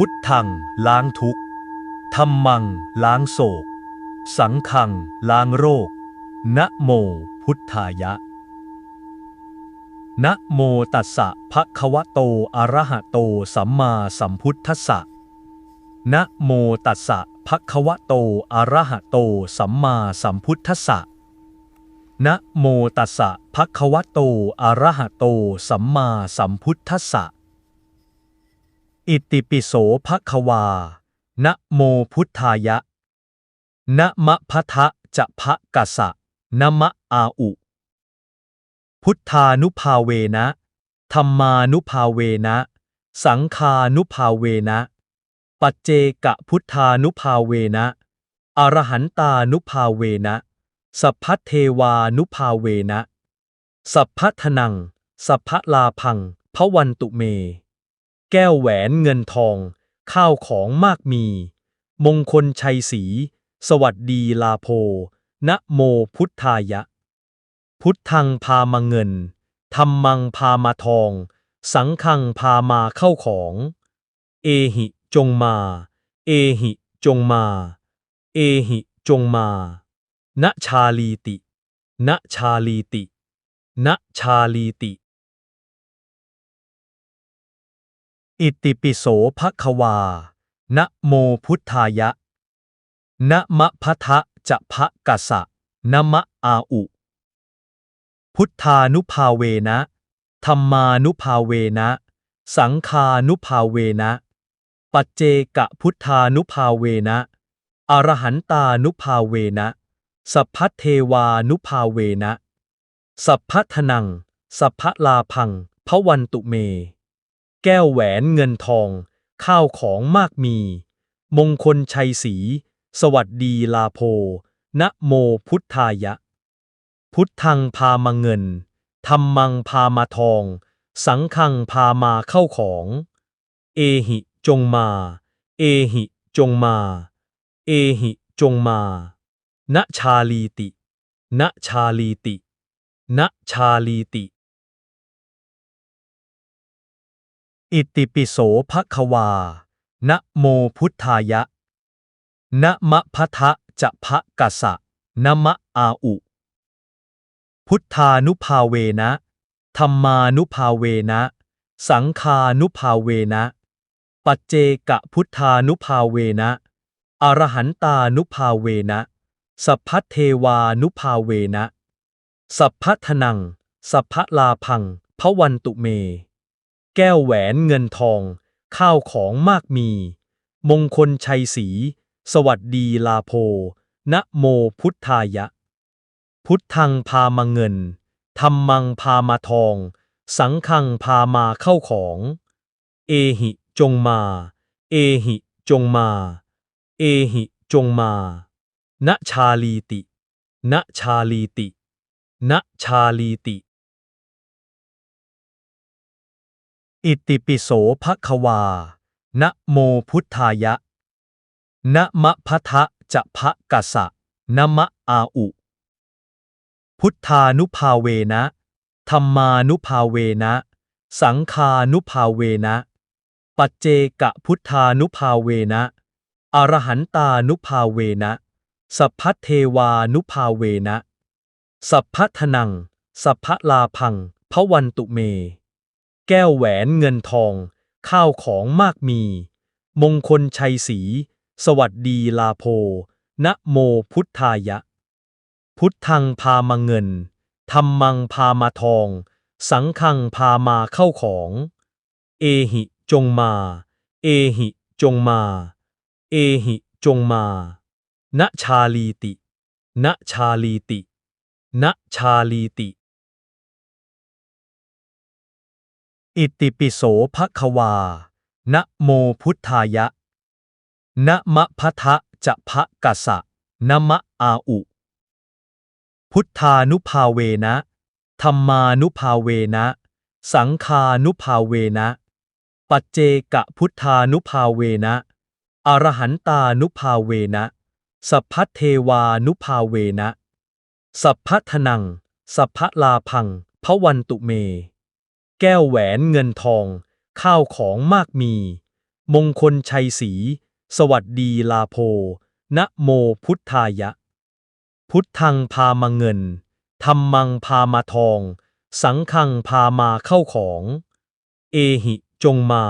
พุทธัง ล้างทุกข์ธรรมัง ล้างโศก สังฆัง ล้างโรค นะโม พุทธายะ นะโมตัสสะภะคะวะโต อะระหะโต สัมมาสัมพุทธัสสะ นะโมตัสสะภะคะวะโต อะระหะโต สัมมาสัมพุทธัสสะ นะโมตัสสะภะคะวะโต อะระหะโต สัมมาสัมพุทธัสสะ อิติปิโสภคะวา นะโมพุทธายะ นะมะพะทะจะพะกะสะนะมะอาอุ พุทธานุภาเวนะ ธรรมานุภาเวนะ สังฆานุภาเวนะ ปัจเจกะพุทธานุภาเวนะ อรหันตานุภาเวนะ สัพพเทวานุภาเวนะ สัพพทนัง สัพพลาพังพระวันตุเม แก้วแหวนเงินทอง ข้าวของมากมี มงคลชัยศรีสวัสดีลาโพนะโมพุทธายะ พุทธังพามาเงินธรรมังพามาทอง สังฆังพามาเข้าของ เอหิจงมา เอหิจงมา เอหิจงมา ณชาลีติ ณชาลีติ ณชาลีติ อิติปิโสภะคะวา นะโมพุทธายะ นะมะพะทะจะพะกะสะนะมะอาอุ พุทธานุภาเวนะ ธรรมานุภาเวนะ สังฆานุภาเวนะ ปัจเจกะพุทธานุภาเวนะ อรหันตานุภาเวนะ สัพพเทวานุภาเวนะ สัพพทนัง สัพพลาพังพระวันตุเม แก้วแหวนเงินทอง ข้าวของมากมี มงคลชัยศรีสวัสดีลาโพนะโมพุทธายะ พุทธังพามาเงินธรรมังพามาทอง สังฆังพามาเข้าของ เอหิจงมา เอหิจงมา เอหิจงมา ณชาลีติ ณชาลีติ ณชาลีติ อิติปิโสภคะวา นะโมพุทธายะ นะมะพะทะจะพะกะสะนะมะอาอุ พุทธานุภาเวนะ ธรรมานุภาเวนะ สังฆานุภาเวนะ ปัจเจกะพุทธานุภาเวนะ อรหันตานุภาเวนะ สัพพเทวานุภาเวนะ สัพพทนัง สัพพลาพังพระวันตุเม แก้วแหวนเงินทอง ข้าวของมากมี มงคลชัยศรีสวัสดีลาโพนะโมพุทธายะ พุทธังพามาเงินธรรมังพามาทอง สังฆังพามาเข้าของ เอหิจงมา เอหิจงมา เอหิจงมา ณชาลีติ ณชาลีติ ณชาลีติ อิติปิโสภะคะวา นะโมพุทธายะ นะมะพะทะจะพะกะสะนะมะอาอุ พุทธานุภาเวนะธรรมานุภาเวนะ สังฆานุภาเวนะ ปัจเจกะพุทธานุภาเวนะอรหันตานุภาเวนะสัพพเทวานุภาเวนะ สัพพทนัง สัพพลาพังพระวันตุเม แก้วแหวนเงินทอง ข้าวของมากมี มงคลชัยศรีสวัสดีลาโพนะโมพุทธายะ พุทธังพามาเงินธรรมังพามาทอง สังฆังพามาเข้าของ เอหิจงมา เอหิจงมา เอหิจงมาณชาลีติณชาลีติณชาลีติ อิติปิโสภคะวา นะโมพุทธายะ นะมะพะทะจะพะกะสะนะมะอาอุ พุทธานุภาเวนะ ธรรมานุภาเวนะ สังฆานุภาเวนะ ปัจเจกะพุทธานุภาเวนะ อรหันตานุภาเวนะ สัพพเทวานุภาเวนะ สัพพทนัง สัพพลาพังพระวันตุเม แก้วแหวนเงินทอง ข้าวของมากมี มงคลชัยศรีสวัสดีลาโพนะโมพุทธายะ พุทธังพามาเงินธรรมังพามาทอง สังฆังพามาเข้าของ เอหิจงมา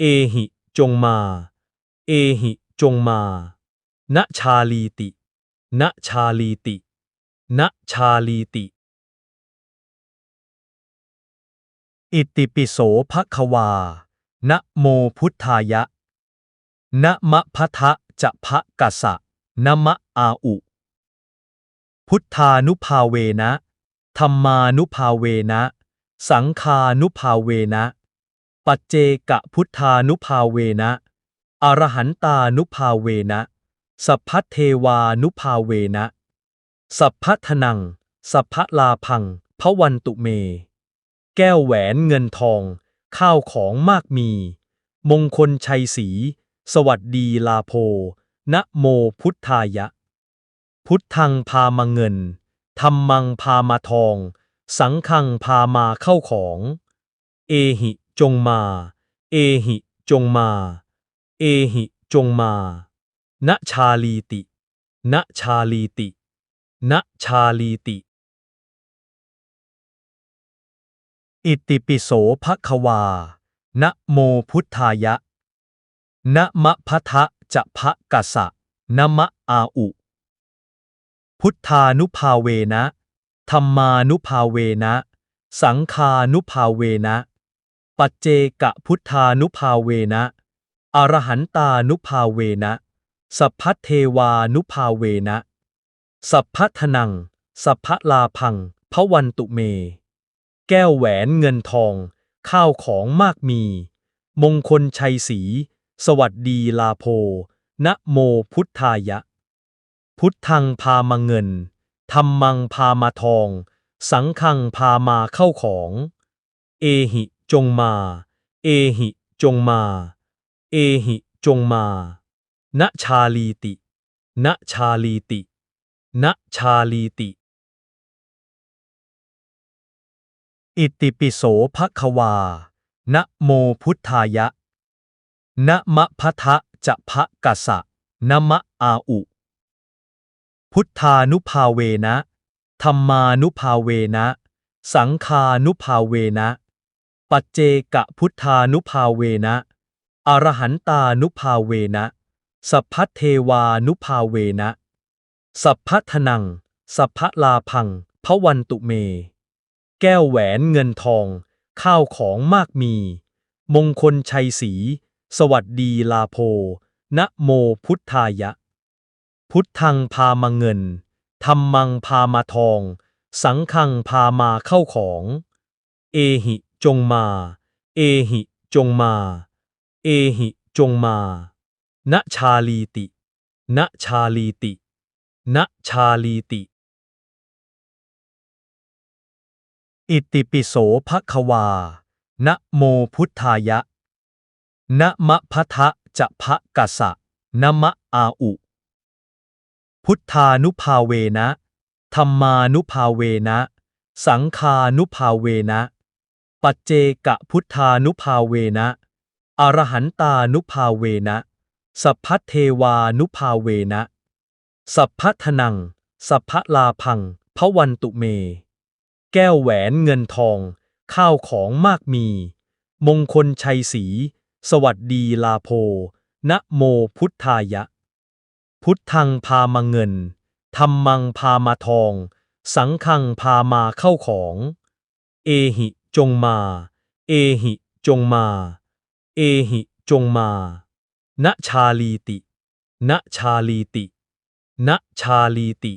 เอหิจงมา เอหิจงมา ณชาลีติ ณชาลีติ ณชาลีติ อิติปิโสภควา นะโมพุทธายะ นะมะพะทะจะพะกะสะนะมะอาอุ พุทธานุภาเวนะ ธรรมานุภาเวนะ สังฆานุภาเวนะ ปัจเจกพุทธานุภาเวนะ อรหันตานุภาเวนะ สัพพเทวานุภาเวนะ สัพพทนัง สัพพลาพังพระวันตุเม แก้วแหวนเงินทอง ข้าวของมากมี มงคลชัยศรีสวัสดีลาโพนะโมพุทธายะ พุทธังพามาเงินธรรมังพามาทอง สังฆังพามาเข้าของ เอหิจงมา เอหิจงมา เอหิจงมา ณชาลีติ ณชาลีติ ณชาลีติ อิติปิโสภควา นะโมพุทธายะ นะมะพะทะจะพะกะสะนะมะอาอุ พุทธานุภาเวนะ ธรรมานุภาเวนะ สังฆานุภาเวนะ ปัจเจกพุทธานุภาเวนะ อรหันตานุภาเวนะ สัพพเทวานุภาเวนะ สัพพทนัง สัพพลาพังพระวันตุเม แก้วแหวนเงินทอง ข้าวของมากมี มงคลชัยศรีสวัสดีลาโพนะโมพุทธายะ พุทธังพามาเงินธรรมังพามาทอง สังฆังพามาเข้าของ เอหิจงมา เอหิจงมา เอหิจงมา ณชาลีติ ณชาลีติ ณชาลีติ อิติปิโสภควา นะโมพุทธายะ นะมะพะทะจะพะกะสะนะมะอาอุ พุทธานุภาเวนะ ธรรมานุภาเวนะ สังฆานุภาเวนะ ปัจเจกพุทธานุภาเวนะ อรหันตานุภาเวนะ สัพพเทวานุภาเวนะ สัพพทนัง สัพพลาพังพระวันตุเม แก้วแหวนเงินทอง ข้าวของมากมี มงคลชัยศรีสวัสดีลาโพนะโมพุทธายะ พุทธังพามาเงินธรรมังพามาทอง สังฆังพามาเข้าของ เอหิจงมา เอหิจงมา เอหิจงมาณชาลีติณชาลีติณชาลีติ อิติปิโสภควา นะโมพุทธายะ นะมะพะทะจะพะกะสะนะมะอาอุ พุทธานุภาเวนะ ธรรมานุภาเวนะ สังฆานุภาเวนะ ปัจเจกพุทธานุภาเวนะ อรหันตานุภาเวนะ สัพพเทวานุภาเวนะ สัพพทนัง สัพพลาพังพระวันตุเม แก้วแหวนเงินทอง ข้าวของมากมี มงคลชัยศรีสวัสดีลาโพนะโมพุทธายะ พุทธังพามาเงินธรรมังพามาทอง สังฆังพามาเข้าของ เอหิจงมา เอหิจงมา เอหิจงมาณชาลีติณชาลีติณชาลีติ